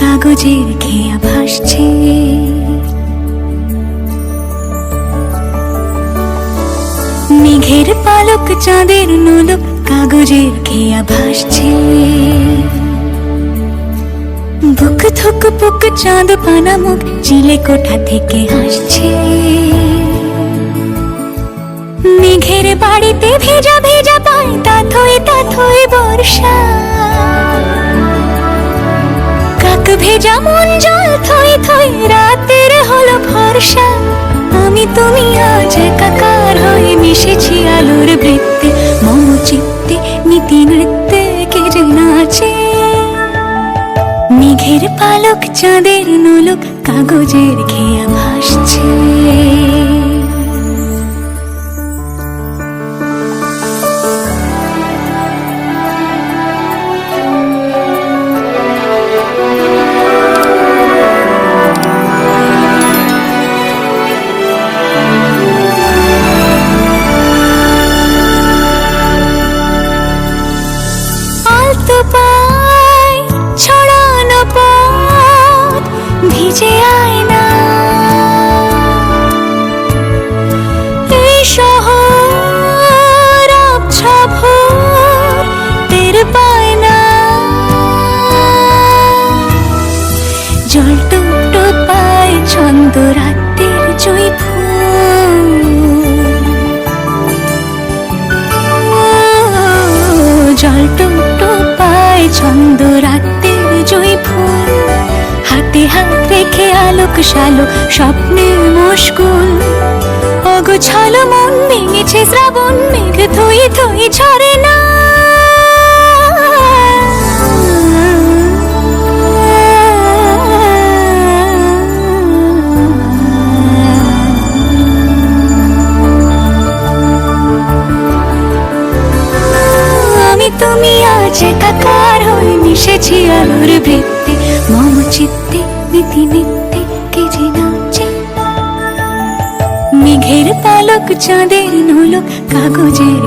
কাগজের খেয়া ভাসছে। মেঘের পালক চাঁদের নোলক কাগজের খেয়া ভাসছে। বুক থুক পুক চাঁদ পানা মুখ চিলে কোঠা থেকে হাসছে মেঘের বাড়িতে ভেজা ভেজা পায়, তাথই তাথই বর্ষা। ভেজা মন জল থই থই, রাতের হলো আমি তুমি আজ একাকার হয়ে মিশেছি আলোর বৃত্তে মম চিত্তে নীতি নৃত্যে কে নাচে। মেঘের পালক, চাঁদের নলক, কাগজের খেয়া ভাসছে। আলতো পায়, ছড়ানো পথ ভিজে আয়না। এই শহর আবছা ভোর, টের পায় না। জল টুকটো পায় ছন্দ রাতের জয় ফুল জল ছন্দ রাখতে জয় ফুল। হাতে হাত রেখে আলোক সালো স্বপ্নে মুশকুল অগোছালো মন ভেঙেছে শ্রাবণ মেঘ থই থই ছড়ে না। তুমি আজ একাকার হয়ে মিশেছি আলোর বৃত্তে। মম চিত্তে নীতি নিত্যে, কে যে নাচে। মেঘের পালক, চাঁদের নোলক, কাগজের